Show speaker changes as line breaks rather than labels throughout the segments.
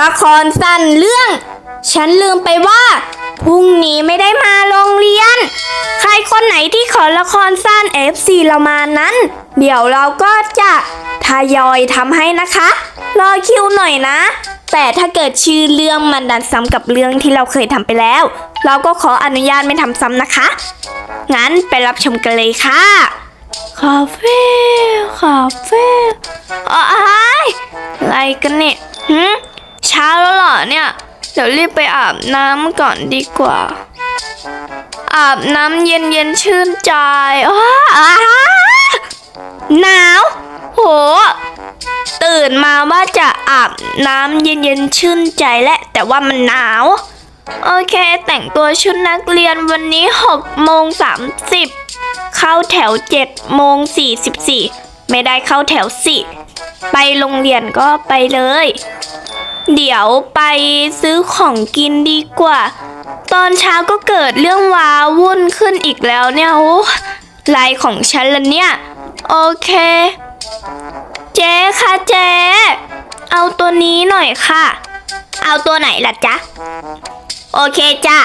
ละครสั้นเรื่อง ฉันลืมไปว่าพรุ่งนี้ไม่ได้มาโรงเรียน ใครคนไหนที่ขอละครสั้น FC เรามานั้น เดี๋ยวเราก็จะทยอยทำให้นะคะ รอคิวหน่อยนะ แต่ถ้าเกิดชื่อเรื่องมันดันซ้ำกับเรื่องที่เราเคยทำไปแล้ว เราก็ขออนุญาตไม่ทำซ้ำนะคะ งั้นไปรับชมกันเลยค่ะคาเฟ่คาเฟ่อะไรอะไรกันเนี่ยหื ช้าแล้วเหรอเนี่ย เดี๋ยวรีบไปอาบน้ำก่อนดีกว่า อาบน้ำเย็นเย็นชื่นใจอ้าอ้หนาว โห ตื่นมาว่าจะอาบน้ำเย็นเย็นชื่นใจแหละ แต่ว่ามันหนาว โอเค แต่งตัวชุดนักเรียนวันนี้6โมง30 เข้าแถว7โมง44 ไม่ได้เข้าแถวสิ ไปโรงเรียนก็ไปเลย เดี๋ยวไปซื้อของกินดีกว่า ตอนเช้าก็เกิดเรื่องว้าวุ่นขึ้นอีกแล้วเนี่ยโอ้ลายของฉันละเนี่ย โอเค เจ๊ค่ะเจ๊เอาตัวนี้หน่อยค่ะ เอาตัวไหนล่ะจ๊ะ โอเคจ้ะ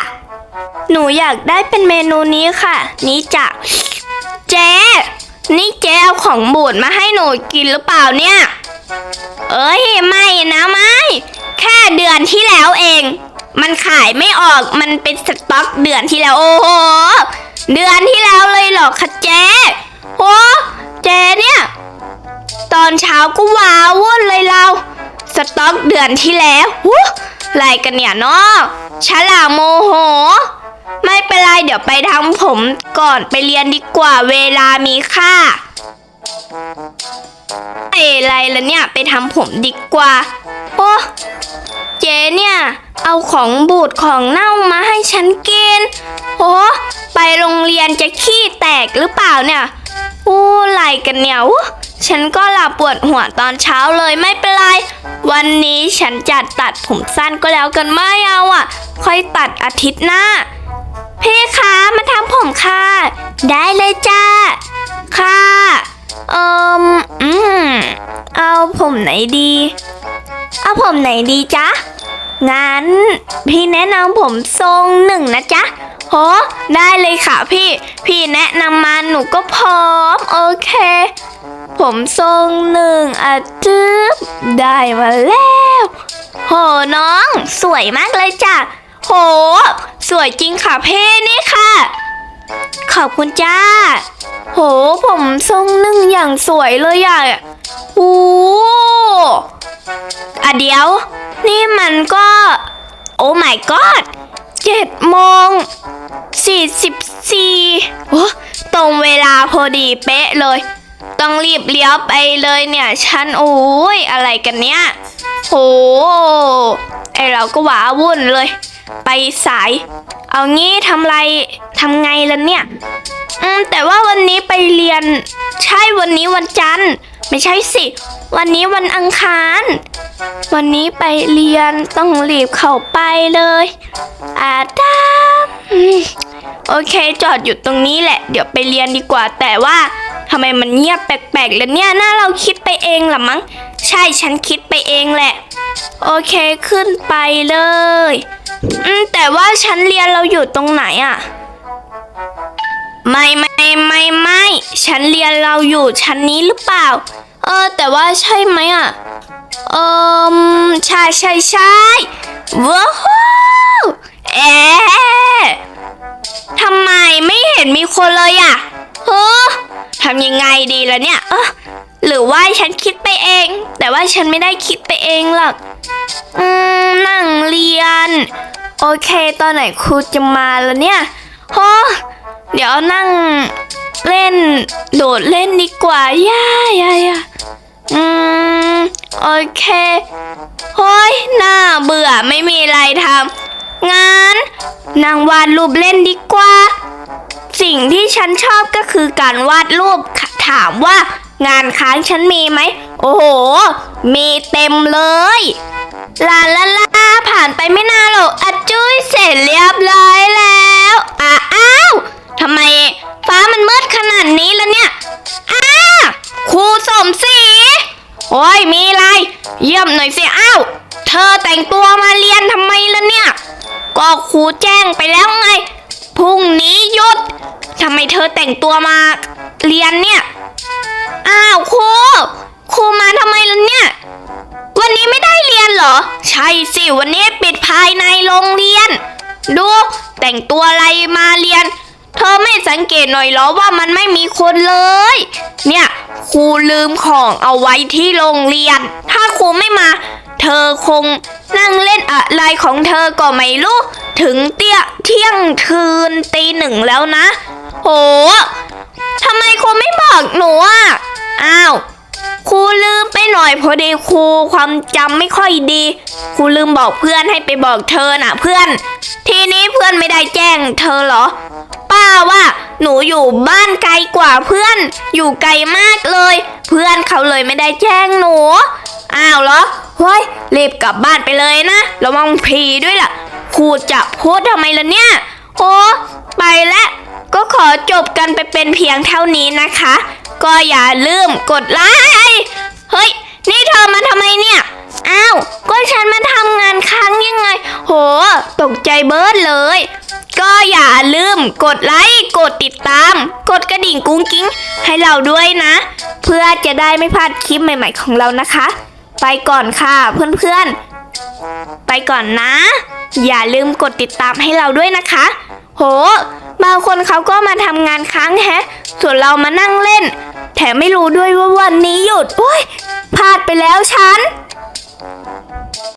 หนูอยากได้เป็นเมนูนี้ค่ะ นี่จ้ะ เจ๊นี่เจ๊เอาของบูดมาให้หนูกินหรือเปล่าเนี่ย เอ้ย ไม่นะไม่ ค่เดือนที่แล้วเอง มันขายไม่ออกมันเป็นสต็อกเดือนที่แล้ว โอ้โห เดือนที่แล้วเลยเหรอคะเจ๊โอ้เจ๊เนี่ย ตอนเช้าก็ว้าวุ่นเลยเรา สต็อกเดือนที่แล้วหูอะไรกันเนี่ยเนาะฉลาโมโห ไม่เป็นไรเดี๋ยวไปทำผมก่อนไปเรียนดีกว่าเวลามีค่าเอ้อะไรล่ะเนี่ย ไปทำผมดีกว่า โอ้ เจ๊เนี่ย เอาของบูดของเน่ามาให้ฉันกินโอ้ไปโรงเรียนจะขี้แตกหรือเปล่าเนี่ยโอ้ไหลกันเนี่ยฉันก็หลับปวดหัวตอนเช้าเลยไม่เป็นไร วันนี้ฉันจัดตัดผมสั้นก็แล้วกันไม่เอาอะ ค่อยตัดอาทิตย์หน้า พี่คะมาทำผมค่ะ ได้เลยจ้า ค่ะเอ่มอืมเอาผมไหนดี เอาผมไหนดีจ๊ะ งั้น พี่แนะนำผมทรงหนึ่งนะจ๊ะโหได้เลยค่ะพี่ พี่แนะนำมาหนูก็พร้อม โอเค ผมทรงหนึ่งอะจึ๊บได้มาแล้วโหน้อง สวยมากเลยจ้ะโห สวยจริงค่ะเพ่นี่ค่ะ ขอบคุณจ้า โห ผมทรงหนึ่งอย่างสวยเลยอะโอ้อะเดี๋ยว นี่มันก็ โอ้ my god เจ็ดโมงสี่สิบสี่โอ้ตรงเวลาพอดีเป๊ะเลย ต้องรีบเลี้ยวไปเลยเนี่ยฉันโอ้ยอะไรกันเนี่ยโหไอเราก็หวาวุ่นเลย ไปสาย เอางี้ทำไรทำไงล่ะเนี่ย อืมแต่ว่าวันนี้ไปเรียน ใช่วันนี้วันจันทร์ ไม่ใช่สิ วันนี้วันอังคาร วันนี้ไปเรียนต้องรีบเข้าไปเลยอาดามโอเคจอดอยู่ตรงนี้แหละ เดี๋ยวไปเรียนดีกว่าแต่ว่าทำไมมันเงียบแปลกๆแล้วเนี่ยน่าเราคิดไปเองหรอมั้ง ใช่ฉันคิดไปเองแหละ โอเคขึ้นไปเลย อืมแต่ว่าชั้นเรียนเราอยู่ตรงไหนอะไม่ไม่ไม่ไม่ฉันเรียนเราอยู่ชั้นนี้หรือเปล่า เออ แต่ว่าใช่ไหมอะ เออใช่ใช่ใช่ว้าวเอ๊ะทำไมไม่เห็นมีคนเลยอะเฮ้อทำยังไงดีล่ะเนี่ยเออหรือว่าฉันคิดไปเอง แต่ว่าฉันไม่ได้คิดไปเองหรอกอืมนั่งเรียน โอเค ตอนไหนครูจะมาล้วเนี่ยโอ้เดี๋ยวนั่งเล่น โดดเล่นดีกว่าย่าย่าย่า โอเคเฮ้ยน่าเบื่อไม่มีอะไรทำงั้นนั่งวาดรูปเล่นดีกว่า สิ่งที่ฉันชอบก็คือการวาดรูปถามว่างานค้างฉันมีไหม โอ้โห มีเต็มเลย ลาลาลาผ่านไปไม่นานหรอกอจุ้ยเสร็จเรียบร้อยแล้วอ้าวทำไมฟ้ามันมืดขนาดนี้แล้วเนี่ยอ้าครูสมศรีโอ้ยมี ยี่ยมหน่อยสิอ้าวเธอแต่งตัวมาเรียนทำไมล่ะเนี่ย ก็ครูแจ้งไปแล้วไงพรุ่งนี้หยุดทำไมเธอแต่งตัวมาเรียนเนี่ยอ้าวครูครูมาทำไมล่ะเนี่ย วันนี้ไม่ได้เรียนเหรอ ใช่สิวันนี้ปิดภายในโรงเรียน ดูแต่งตัวอะไรมาเรียน เธอไม่สังเกตหน่อยเหรอว่ามันไม่มีคนเลย เนี่ยครูลืมของเอาไว้ที่โรงเรียน ครูไม่มา เธอคงนั่งเล่นอะไรของเธอก็ไม่รู้ ถึงเตี้ยเที่ยงคืนตีหนึ่งแล้วนะ โหทำไมครูไม่บอกหนูอะ อ้าวครูลืมไปหน่อยพอดีครูความจำไม่ค่อยดีครูลืมบอกเพื่อนให้ไปบอกเธอน่ะเพื่อน ทีนี้เพื่อนไม่ได้แจ้งเธอเหรอ ป้าว่า หนูอยู่บ้านไกลกว่าเพื่อน อยู่ไกลมากเลย เพื่อนเขาเลยไม่ได้แจ้งหนู อ้าวเหรอเฮ้ยรีบกลับบ้านไปเลยนะระวังผีด้วยล่ะครูจะพูดทำไมล่ะเนี่ยโอ้ไปแล้วก็ขอจบกันไปเป็นเพียงเท่านี้นะคะ ก็อย่าลืมกดไลค์เฮ้ย นี่เธอมาทำไมเนี่ยอ้าวก็ฉันมาทำงานค้างยังไง โห ตกใจเบิร์ดเลย ก็อย่าลืมกดไลค์กดติดตาม กดกระดิ่งกุ้งกิ้งให้เราด้วยนะ เพื่อจะได้ไม่พลาดคลิปใหม่ ๆของเรานะคะ ไปก่อนค่ะเพื่อนๆ ไปก่อนนะ อย่าลืมกดติดตามให้เราด้วยนะคะ โห บางคนเขาก็มาทำงานค้างแฮะ ส่วนเรามานั่งเล่น แถมไม่รู้ด้วยว่าวันนี้หยุดโอ้ยพลาดไปแล้วฉัน